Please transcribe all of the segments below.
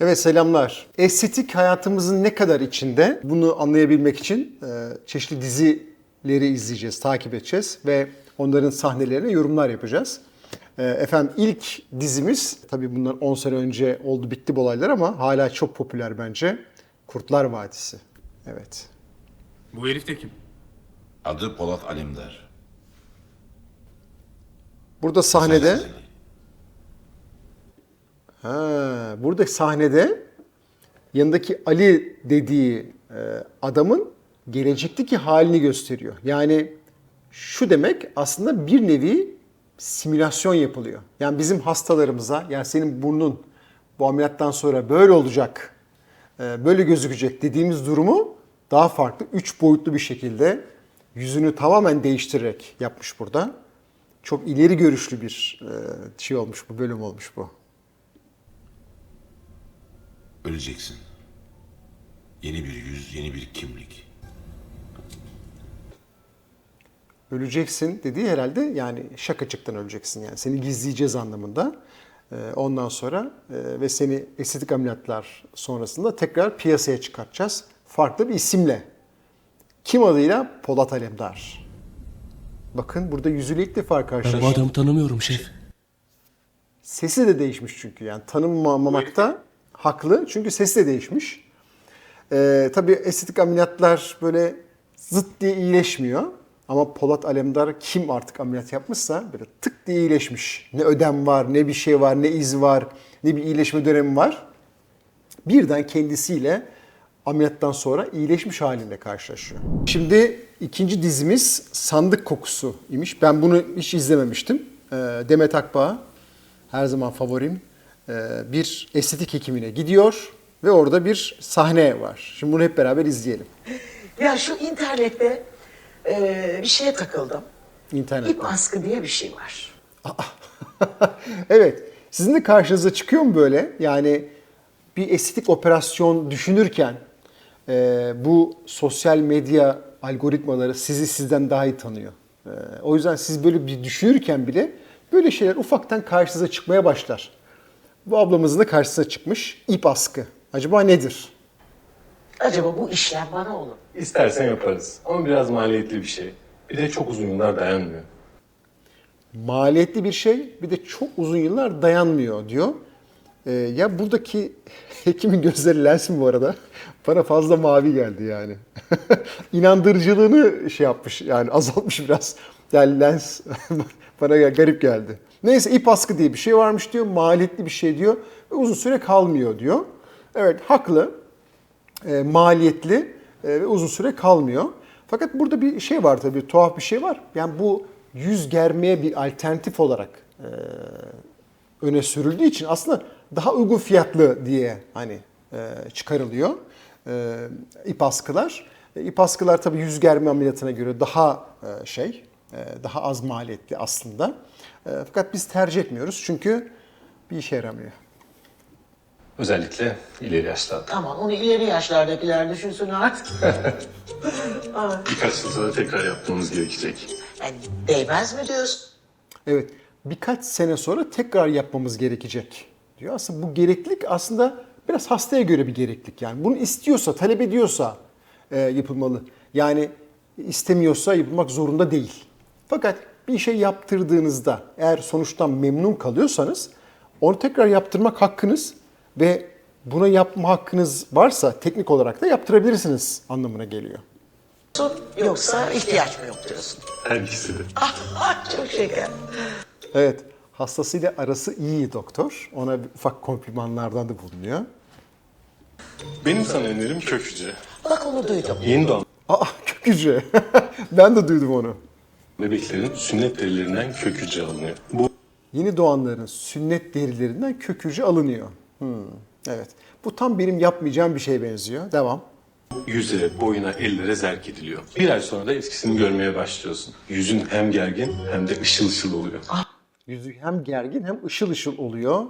Evet selamlar. Estetik hayatımızın ne kadar içinde bunu anlayabilmek için e, çeşitli dizileri izleyeceğiz, takip edeceğiz ve onların sahnelerine yorumlar yapacağız. E, efendim ilk dizimiz, tabii bundan 10 sene önce oldu bitti bu olaylar ama hala çok popüler bence. Kurtlar Vadisi. Evet. Bu herif de kim? Adı Polat Alemdar. Burada sahnede... Ha, burada sahnede yanındaki Ali dediği e, adamın gelecekteki halini gösteriyor. Yani şu demek aslında bir nevi simülasyon yapılıyor. Yani bizim hastalarımıza yani senin burnun bu ameliyattan sonra böyle olacak, e, böyle gözükecek dediğimiz durumu daha farklı, üç boyutlu bir şekilde yüzünü tamamen değiştirerek yapmış burada. Çok ileri görüşlü bir e, şey olmuş bu, bölüm olmuş bu. Öleceksin. Yeni bir yüz, yeni bir kimlik. öleceksin dediği herhalde yani şakacıktan öleceksin yani seni gizleyeceğiz anlamında. Ee, Ondan sonra e, ve seni estetik ameliyatlar sonrasında tekrar piyasaya çıkartacağız. Farklı bir isimle. Kim adıyla? Polat Alemdar. Bakın burada yüzüyle ilk defa Ben bu karşılaştık. adamı tanımıyorum şef. Sesi de değişmiş çünkü yani tanınmamakta haklı çünkü sesi de değişmiş. Ee, tabii estetik ameliyatlar böyle zıt diye iyileşmiyor. Ama Polat Alemdar kim artık ameliyat yapmışsa böyle tık diye iyileşmiş. Ne ödem var, ne bir şey var, ne iz var, ne bir iyileşme dönemi var. Birden kendisiyle ameliyattan sonra iyileşmiş halinde karşılaşıyor. Şimdi ikinci dizimiz Sandık Kokusu imiş. Ben bunu hiç izlememiştim. Ee, Demet Akbağ her zaman favorim. Ee, bir estetik hekimine gidiyor ve orada bir sahne var. Şimdi bunu hep beraber izleyelim. Ya şu internette e, bir şeye takıldım. İnternetten. İp askı diye bir şey var. evet. Sizin de karşınıza çıkıyor mu böyle? Yani bir estetik operasyon düşünürken e, bu sosyal medya algoritmaları sizi sizden daha iyi tanıyor. E, o yüzden siz böyle bir düşünürken bile böyle şeyler ufaktan karşınıza çıkmaya başlar. Bu ablamızın da karşısına çıkmış ip askı. Acaba nedir? Acaba bu işlem bana olur. mu? İstersen yaparız. Ama biraz maliyetli bir şey. Bir de çok uzun yıllar dayanmıyor. maliyetli bir şey bir de çok uzun yıllar dayanmıyor diyor. Ee, ya buradaki hekimin gözleri lens mi bu arada? Bana fazla mavi geldi yani. İnandırıcılığını şey yapmış yani azaltmış biraz. Yani lens bana garip geldi. Neyse ip askı diye bir şey varmış diyor. Maliyetli bir şey diyor. Ve uzun süre kalmıyor diyor. Evet haklı e, maliyetli e, ve uzun süre kalmıyor. Fakat burada bir şey var tabii, tuhaf bir şey var. Yani bu yüz germeye bir alternatif olarak e, öne sürüldüğü için aslında daha uygun fiyatlı diye hani e, çıkarılıyor e, ip askılar. E, ip askılar tabii yüz germe ameliyatına göre daha e, şey, e, daha az maliyetli aslında. E, fakat biz tercih etmiyoruz çünkü bir işe yaramıyor. Özellikle ileri yaşlarda. Aman onu ileri yaşlardakiler düşünsün artık. Birkaç yıl sonra tekrar yapmamız gerekecek. Yani değmez mi diyorsun? Evet, birkaç sene sonra tekrar yapmamız gerekecek diyor. Aslında bu gereklilik aslında biraz hastaya göre bir gereklilik. Yani bunu istiyorsa, talep ediyorsa e, yapılmalı. Yani istemiyorsa yapılmak zorunda değil. Fakat bir şey yaptırdığınızda eğer sonuçtan memnun kalıyorsanız onu tekrar yaptırmak hakkınız ve buna yapma hakkınız varsa teknik olarak da yaptırabilirsiniz anlamına geliyor. Yoksa ihtiyaç mı yok diyorsun? Her ikisi de. Ah, Çok şeker. Evet, hastasıyla arası iyi doktor. Ona bir ufak komplimanlardan da bulunuyor. Benim sana önerim kök hücre. Bak onu duydum. Yeni doğan Aa kök hücre. ben de duydum onu. Bebeklerin sünnet derilerinden kök hücre alınıyor. Bu Yeni doğanların sünnet derilerinden kök hücre alınıyor. Hmm, evet. Bu tam benim yapmayacağım bir şeye benziyor. Devam. yüze, boyuna, ellere zerk ediliyor. Bir ay sonra da etkisini görmeye başlıyorsun. Yüzün hem gergin hem de ışıl ışıl oluyor. Yüzü hem gergin hem ışıl ışıl oluyor.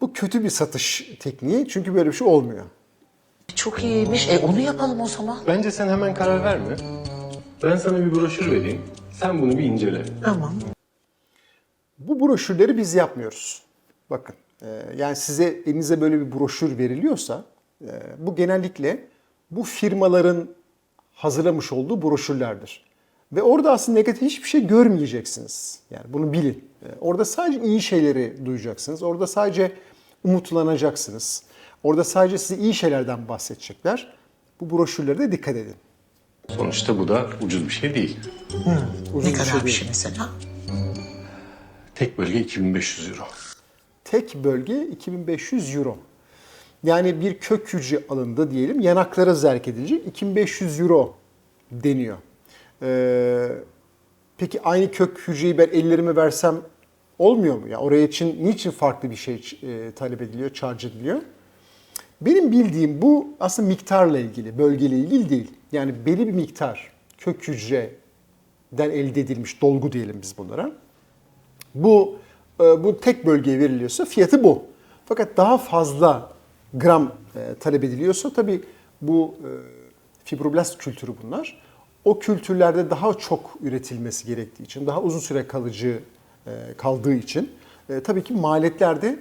Bu kötü bir satış tekniği çünkü böyle bir şey olmuyor. Çok iyiymiş. E onu yapalım o zaman. Bence sen hemen karar verme. Ben sana bir broşür vereyim. Sen bunu bir incele. Tamam. Bu broşürleri biz yapmıyoruz. Bakın Ee, yani size elinize böyle bir broşür veriliyorsa e, bu genellikle bu firmaların hazırlamış olduğu broşürlerdir. Ve orada aslında negatif hiçbir şey görmeyeceksiniz. Yani bunu bilin. Ee, Orada sadece iyi şeyleri duyacaksınız. Orada sadece umutlanacaksınız. Orada sadece size iyi şeylerden bahsedecekler. Bu broşürlere de dikkat edin. Sonuçta bu da ucuz bir şey değil. Uzun Ne kadar bir değil. şey mesela? Tek bölge 2500 euro. Tek bölge 2500 euro. Yani bir kök hücre alındı diyelim yanaklara zerk edilecek 2500 euro deniyor. Ee, peki aynı kök hücreyi ben ellerime versem olmuyor mu? Ya oraya için niçin farklı bir şey e, talep ediliyor, charge ediliyor? Benim bildiğim bu aslında miktarla ilgili, bölgeyle ilgili değil. Yani belli bir miktar kök hücreden elde edilmiş dolgu diyelim biz bunlara. Bu e, bu tek bölgeye veriliyorsa fiyatı bu. Fakat daha fazla gram e, talep ediliyorsa tabii bu e, fibroblast kültürü bunlar. O kültürlerde daha çok üretilmesi gerektiği için, daha uzun süre kalıcı kaldığı için tabii ki maliyetler de e,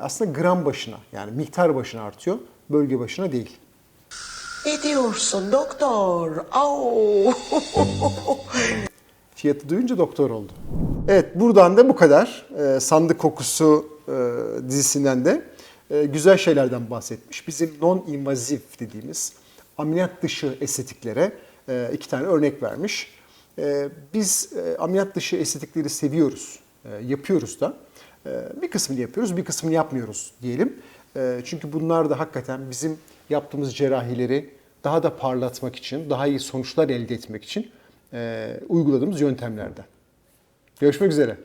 aslında gram başına yani miktar başına artıyor, bölge başına değil. Ne diyorsun doktor? Au! Fiyatı duyunca doktor oldu. Evet buradan da bu kadar. Ee, Sandık Kokusu e, dizisinden de e, güzel şeylerden bahsetmiş. Bizim non-invazif dediğimiz ameliyat dışı estetiklere e, iki tane örnek vermiş. E, biz e, ameliyat dışı estetikleri seviyoruz, e, yapıyoruz da. E, bir kısmını yapıyoruz, bir kısmını yapmıyoruz diyelim. E, çünkü bunlar da hakikaten bizim yaptığımız cerrahileri daha da parlatmak için, daha iyi sonuçlar elde etmek için e, uyguladığımız yöntemlerden. Görüşmek üzere.